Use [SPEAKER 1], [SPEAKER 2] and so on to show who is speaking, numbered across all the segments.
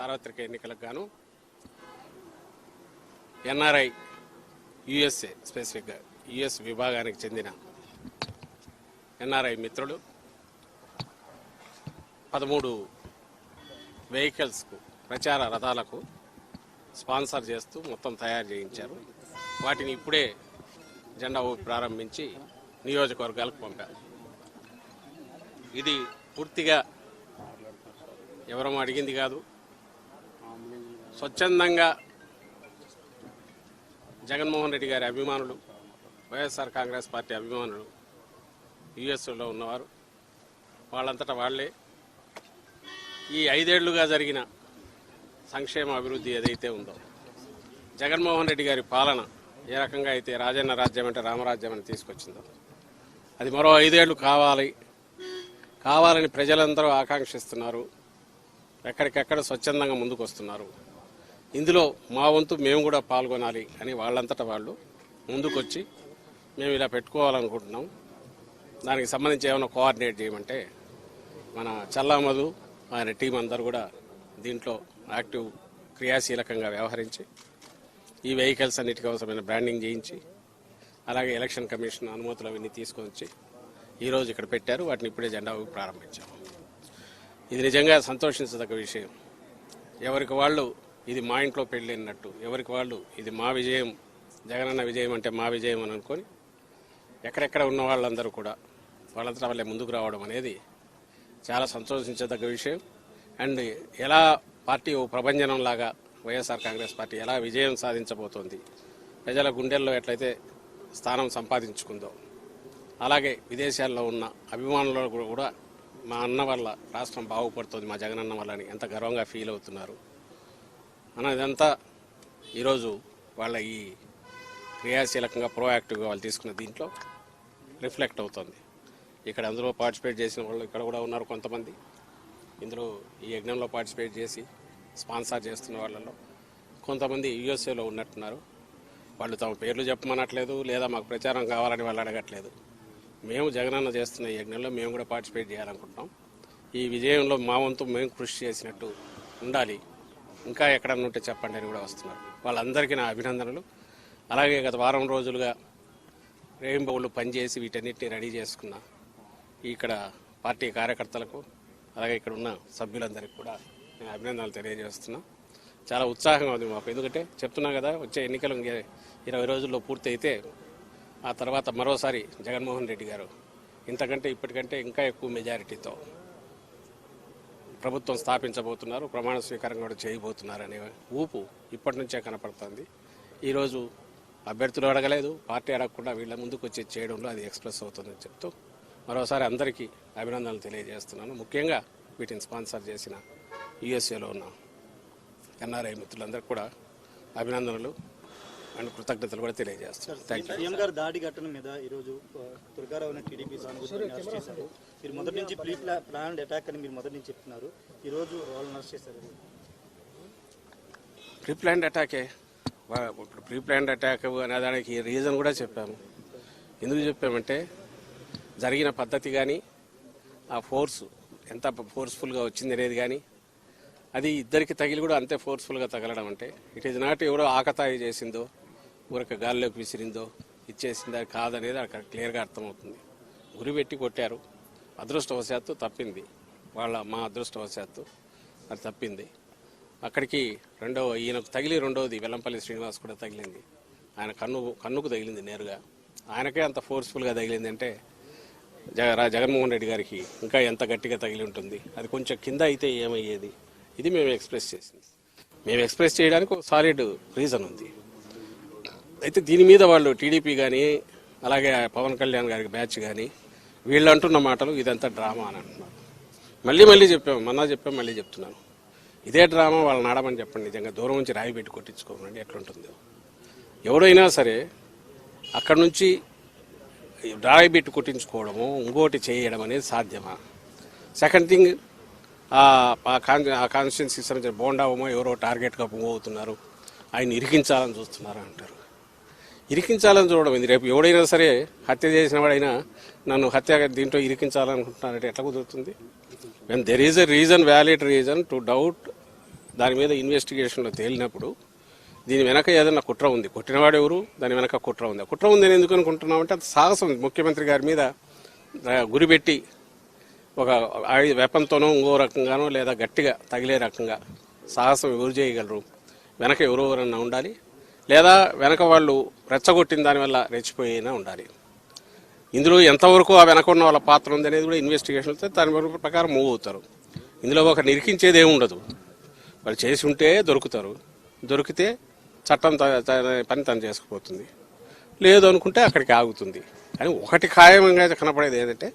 [SPEAKER 1] సార్వత్రిక ఎన్నికలకు గాను ఎన్ఆర్ఐ యుఎస్ఏ స్పెసిఫిక్గా యుఎస్ విభాగానికి చెందిన ఎన్ఆర్ఐ మిత్రులు పదమూడు వెహికల్స్కు ప్రచార రథాలకు స్పాన్సర్ చేస్తూ మొత్తం తయారు చేయించారు. వాటిని ఇప్పుడే జెండా ఊపి ప్రారంభించి నియోజకవర్గాలకు పంపారు. ఇది పూర్తిగా ఎవరూ అడిగింది కాదు. స్వచ్ఛందంగా జగన్మోహన్ రెడ్డి గారి అభిమానులు వైఎస్ఆర్ కాంగ్రెస్ పార్టీ అభిమానులు యుఎస్లో ఉన్నవారు వాళ్ళంతటా వాళ్ళే. ఈ ఐదేళ్ళుగా జరిగిన సంక్షేమ అభివృద్ధి ఏదైతే ఉందో జగన్మోహన్ రెడ్డి గారి పాలన ఏ రకంగా అయితే రాజన్న రాజ్యం అంటే రామరాజ్యం అని తీసుకొచ్చిందో అది మరో ఐదేళ్ళు కావాలి కావాలని ప్రజలందరూ ఆకాంక్షిస్తున్నారు ఎక్కడికెక్కడ స్వచ్ఛందంగా ముందుకు వస్తున్నారు ఇందులో మా వంతు మేము కూడా పాల్గొనాలి అని వాళ్ళంతటా వాళ్ళు ముందుకొచ్చి మేము ఇలా పెట్టుకోవాలనుకుంటున్నాం. దానికి సంబంధించి ఏమైనా కోఆర్డినేట్ చేయమంటే మన చల్లామధు ఆయన టీం అందరు కూడా దీంట్లో యాక్టివ్ క్రియాశీలకంగా వ్యవహరించి ఈ వెహికల్స్ అన్నిటికీ అవసరమైన బ్రాండింగ్ చేయించి అలాగే ఎలక్షన్ కమిషన్ అనుమతులు అవన్నీ తీసుకొచ్చి ఈరోజు ఇక్కడ పెట్టారు. వాటిని ఇప్పుడే జెండా ఊపి ప్రారంభించాము ఇది నిజంగా సంతోషించదగ్గ విషయం. ఎవరికి వాళ్ళు ఇది మా ఇంట్లో పెళ్ళినట్టు ఎవరికి వాళ్ళు ఇది మా విజయం జగనన్న విజయం అంటే మా విజయం అని అనుకొని ఎక్కడెక్కడ ఉన్న వాళ్ళందరూ కూడా వాళ్ళంతా వాళ్ళే ముందుకు రావడం అనేది చాలా సంతోషించదగ్గ విషయం. అండ్ ఎలా పార్టీ ఓ ప్రభంజనం లాగా వైఎస్ఆర్ కాంగ్రెస్ పార్టీ ఎలా విజయం సాధించబోతోంది ప్రజల గుండెల్లో ఎట్లయితే స్థానం సంపాదించుకుందో అలాగే విదేశాల్లో ఉన్న అభిమానులు కూడా మా అన్న వల్ల రాష్ట్రం బాగుపడుతుంది మా జగనన్న వల్ల అని ఎంత గర్వంగా ఫీల్ అవుతున్నారు. అన్నదంతా ఈరోజు వాళ్ళ ఈ క్రియాశీలకంగా ప్రోయాక్టివ్గా వాళ్ళు తీసుకున్న దీంట్లో రిఫ్లెక్ట్ అవుతుంది. ఇక్కడ అందులో పార్టిసిపేట్ చేసిన వాళ్ళు ఇక్కడ కూడా ఉన్నారు కొంతమంది. ఇందులో ఈ యజ్ఞంలో పార్టిసిపేట్ చేసి స్పాన్సర్ చేస్తున్న వాళ్ళలో కొంతమంది యుఎస్ఏలో ఉన్నట్టున్నారు. వాళ్ళు తమ పేర్లు చెప్పమనట్లేదు లేదా మాకు ప్రచారం కావాలని వాళ్ళు అడగట్లేదు. మేము జగనన్న చేస్తున్న ఈ యజ్ఞంలో మేము కూడా పార్టిసిపేట్ చేయాలనుకుంటున్నాం. ఈ విజయంలో మా వంతు మేము కృషి చేసినట్టు ఉండాలి. ఇంకా ఎక్కడన్నా ఉంటే చెప్పండి అని కూడా వస్తున్నారు. వాళ్ళందరికీ నా అభినందనలు. అలాగే గత వారం రోజులుగా రేయింబౌళ్ళు పనిచేసి వీటన్నిటిని రెడీ చేసుకున్న ఇక్కడ పార్టీ కార్యకర్తలకు అలాగే ఇక్కడ ఉన్న సభ్యులందరికీ కూడా నేను అభినందనలు తెలియజేస్తున్నా. చాలా ఉత్సాహంగా ఉంది మాకు ఎందుకంటే చెప్తున్నా కదా వచ్చే ఎన్నికలు ఇంకే ఇరవై రోజుల్లో పూర్తి అయితే ఆ తర్వాత మరోసారి జగన్మోహన్ రెడ్డి గారు ఇంతకంటే ఇప్పటికంటే ఇంకా ఎక్కువ మెజారిటీతో ప్రభుత్వం స్థాపించబోతున్నారు ప్రమాణ స్వీకారం కూడా చేయబోతున్నారు అనే ఊపు ఇప్పటి నుంచే కనపడుతుంది. ఈరోజు అభ్యర్థులు అడగలేదు పార్టీ అడగకుండా వీళ్ళ ముందుకు వచ్చి చేయడంలో అది ఎక్స్ప్రెస్ అవుతుందని చెప్తూ మరోసారి అందరికీ అభినందనలు తెలియజేస్తున్నాను. ముఖ్యంగా వీటిని స్పాన్సర్ చేసిన యుఎస్ఏలో ఉన్న ఎన్ఆర్ఐ మిత్రులందరికీ కూడా అభినందనలు. అండ్ కృతజ్ఞతలు కూడా థ్యాంక్ యూ
[SPEAKER 2] గారు దాడి ఘటన మీద ఈరోజు దుర్గారావుని టీడీపీ సానుభూతిని అరెస్ట్ చేశారు. మీరు మొదటి నుంచి ప్రీ ప్లాన్ అటాక్ అని మీరు మొదటి నుంచి చెప్తున్నారు. ఈరోజు వాళ్ళని అరెస్ట్ చేశారు.
[SPEAKER 1] ప్రీ ప్లాన్డ్ అటాకే? ఇప్పుడు ప్రీ ప్లాన్డ్ అటాక్ అనేదానికి రీజన్ కూడా చెప్పాము. ఎందుకు చెప్పామంటే జరిగిన పద్ధతి కానీ ఆ ఫోర్స్ ఎంత ఫోర్స్ఫుల్గా వచ్చింది అనేది కానీ అది ఇద్దరికి తగిలి కూడా అంతే ఫోర్స్ఫుల్గా తగలడం అంటే ఇట్ ఈజ్ నాట్ ఎవడో ఆకతాయి చేసిందో ఊరక గాల్లోకి విసిరిందో ఇచ్చేసిందా అది కాదనేది అక్కడ క్లియర్గా అర్థమవుతుంది. గురి పెట్టి కొట్టారు. అదృష్టవశాత్తు తప్పింది. వాళ్ళ మా అదృష్టవశాత్తు అది తప్పింది. అక్కడికి రెండవ ఈయనకు తగిలి రెండవది వెల్లంపల్లి శ్రీనివాస్ కూడా తగిలింది. ఆయన కన్ను కన్నుకు తగిలింది నేరుగా. ఆయనకే అంత ఫోర్స్ఫుల్గా తగిలింది అంటే జగ రా- జగన్మోహన్ రెడ్డి గారికి ఇంకా ఎంత గట్టిగా తగిలి ఉంటుంది. అది కొంచెం కింద అయితే ఏమయ్యేది? ఇది మేము ఎక్స్ప్రెస్ చేసింది. మేము ఎక్స్ప్రెస్ చేయడానికి ఒక సాలిడ్ రీజన్ ఉంది. అయితే దీని మీద వాళ్ళు టీడీపీ కానీ అలాగే పవన్ కళ్యాణ్ గారికి బ్యాచ్ కానీ వీళ్ళు అంటున్న మాటలు ఇదంతా డ్రామా అని అంటున్నారు. మళ్ళీ మళ్ళీ చెప్పాము మొన్న చెప్పాము మళ్ళీ చెప్తున్నాను. ఇదే డ్రామా వాళ్ళని ఆడమని చెప్పండి నిజంగా దూరం నుంచి రాయి పెట్టి కొట్టించుకోమండి ఎట్లుంటుందో. ఎవరైనా సరే అక్కడ నుంచి రాయి పెట్టి కొట్టించుకోవడము ఇంకోటి చేయడం అనేది సాధ్యమా? సెకండ్ థింగ్ ఆ కాన్ ఆ కాన్స్టిట్యున్సీకి సంబంధించిన బోండావమో ఎవరో టార్గెట్గా మూవ్ అవుతున్నారు ఆయన ఇరికించాలని చూస్తున్నారు అంటారు? ఇరికించాలని చూడడం ఇది రేపు ఎవడైనా సరే హత్య చేసిన వాడైనా నన్ను హత్య దీంట్లో ఇరికించాలనుకుంటున్నారంటే ఎట్లా కుదురుతుంది? When there is a reason valid reason to doubt దాని మీద ఇన్వెస్టిగేషన్లో తేలినప్పుడు దీని వెనక ఏదైనా కుట్ర ఉంది? కొట్టినవాడు ఎవరు? దాని వెనక కుట్ర ఉంది? కుట్ర ఉంది నేను ఎందుకు అనుకుంటున్నామంటే అది సాహసం. ముఖ్యమంత్రి గారి మీద గురిపెట్టి ఒక ఆయుధ వెపంతోనో ఇంకో రకంగానో లేదా గట్టిగా తగిలే రకంగా సాహసం ఎవరు చేయగలరు? వెనక ఎవరెవరన్నా ఉండాలి? లేదా వెనక వాళ్ళు రెచ్చగొట్టిన దానివల్ల రెచ్చిపోయినా ఉండాలి. ఇందులో ఎంతవరకు ఆ వెనక ఉన్న వాళ్ళ పాత్ర ఉంది అనేది కూడా ఇన్వెస్టిగేషన్ వస్తే దాని వరకు ప్రకారం మూవ్ అవుతారు. ఇందులో ఒక నిరికించేది ఏమి ఉండదు. వాళ్ళు చేసి ఉంటే దొరుకుతారు. దొరికితే చట్టం త- పని తను చేసుకుపోతుంది. లేదు అనుకుంటే అక్కడికి ఆగుతుంది. కానీ ఒకటి ఖాయంగా కనపడేది ఏంటంటే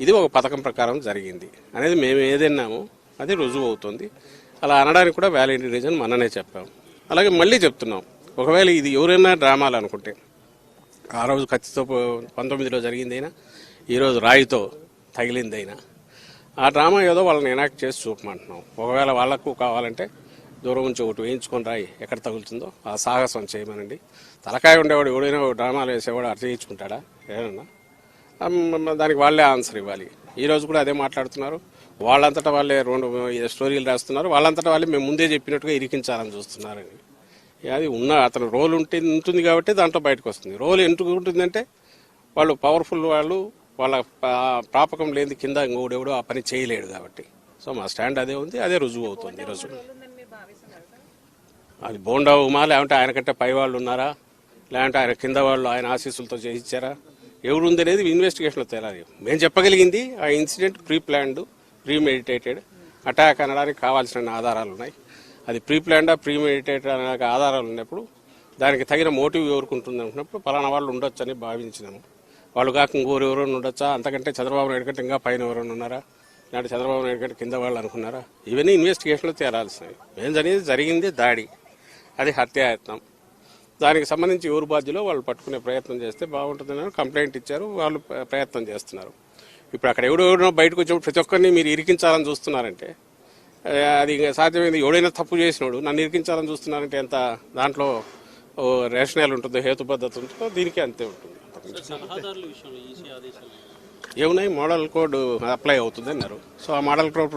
[SPEAKER 1] ఇది ఒక పథకం ప్రకారం జరిగింది. అనేది మేము ఏదన్నామో అది రుజువు అవుతుంది. అలా అనడానికి కూడా వ్యాలిడ్ రీజన్ మననే చెప్పాం. అలాగే మళ్ళీ చెప్తున్నాం. ఒకవేళ ఇది ఎవరైనా డ్రామాలు అనుకుంటే ఆ రోజు కత్తితో పంతొమ్మిదిలో జరిగిందైనా ఈరోజు రాయితో తగిలిందైనా ఆ డ్రామా ఏదో వాళ్ళని ఎనాక్ట్ చేసి చూపమంటున్నాం. ఒకవేళ వాళ్ళకు కావాలంటే దూరం నుంచి ఒకటి వేయించుకొని రాయి ఎక్కడ తగులుతుందో ఆ సాహసం చేయమనండి. తలకాయ ఉండేవాడు ఎవడైనా ఒక డ్రామాలు వేసేవాడు అర్థం చేయించుకుంటాడా? ఏమన్నా? దానికి వాళ్ళే ఆన్సర్ ఇవ్వాలి. ఈరోజు కూడా అదే మాట్లాడుతున్నారు. వాళ్ళంతటా వాళ్ళే రెండు స్టోరీలు రాస్తున్నారు. వాళ్ళంతటా వాళ్ళే మేము ముందే చెప్పినట్టుగా ఇరికించాలని చూస్తున్నారని. అది ఉన్న అతను రోల్ ఉంటే ఉంటుంది కాబట్టి దాంట్లో బయటకు వస్తుంది. రోల్ ఎందుకు ఉంటుందంటే వాళ్ళు పవర్ఫుల్ వాళ్ళు వాళ్ళ ప్రాపకం లేని కింద ఇంకోడెవడో ఆ పని చేయలేడు కాబట్టి. సో మా స్టాండ్ అదే ఉంది అదే రుజువు అవుతుంది ఈరోజు. అది బోండా ఉమా లేకుంటే ఆయన కంటే పై వాళ్ళు ఉన్నారా? లేదంటే ఆయన కింద వాళ్ళు ఆయన ఆశీస్సులతో చేయించారా? ఎవరు ఉంది అనేది ఇన్వెస్టిగేషన్లో తేలాలి. మేము చెప్పగలిగింది ఆ incident pre planned premeditated attack అనడానికి కావాల్సిన ఆధారాలు ఉన్నాయి. అది ప్రీ ప్లాన్డా ప్రీ మెడిటేటెడ్ అనే ఆధారాలు ఉన్నప్పుడు దానికి తగిన మోటివ్ ఎవరుకుంటుంది అనుకున్నప్పుడు పలానా వాళ్ళు ఉండొచ్చని భావించినాము. వాళ్ళు కాక ఇంకోరు ఎవరైనా ఉండొచ్చా? అంతకంటే చంద్రబాబు నాయుడు కంటే ఇంకా పైన ఎవరైనా ఉన్నారా? లేదంటే చంద్రబాబు నాయుడు కంటే కింద వాళ్ళు అనుకున్నారా? ఇవన్నీ ఇన్వెస్టిగేషన్లో తేరాల్సినవి. ఏం జరిగింది? జరిగింది దాడి. అది హత్యాయత్నం. దానికి సంబంధించి ఎవరు బాధ్యులో వాళ్ళు పట్టుకునే ప్రయత్నం చేస్తే బాగుంటుందని కంప్లైంట్ ఇచ్చారు. వాళ్ళు ప్రయత్నం చేస్తున్నారు. ఇప్పుడు అక్కడ ఎవడో ఎవడో బయటకు వచ్చినప్పుడు ప్రతి ఒక్కరిని మీరు ఇరికించాలని చూస్తున్నారంటే అది ఇంకా సాధ్యమైంది. ఎవడైనా తప్పు చేసినాడు నన్ను ఇరికించాలని చూస్తున్నారంటే ఎంత దాంట్లో రేషనల్ ఉంటుందో హేతుబద్ధత ఉంటుందో దీనికి అంతే ఉంటుంది. ఏమున్నాయి? మోడల్ కోడ్ అప్లై అవుతుంది అన్నారు. సో ఆ మోడల్ కోడ్